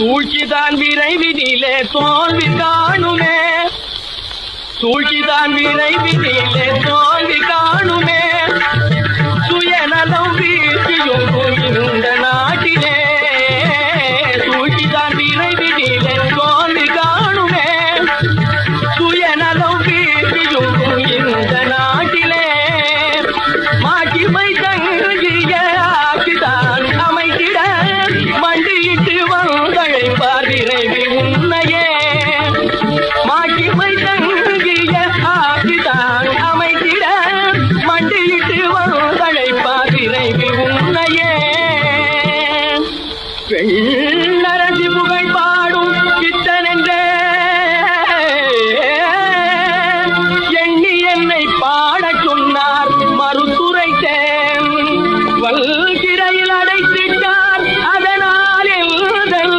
சூழ்ச்சிதான் விரைவினிலே தோல்வி காணுமே. சூழ்ச்சிதான் விரைவினிலே தோல்வி காணுமே. சுயநலம் வீழ்ச்சியும் இந்த நாட்டிலே. சூழ்ச்சிதான் விரைவினிலே தோல்வி காணுமே. சுயநலம் வீழ்ச்சியும் இந்த நாட்டிலே. மாட்டி வைத்த வெள்ளரசி புகை பாடும் சித்தனென்றே எண்ணி என்னை பாடச் சொன்னார் மறுத்துரைத்தே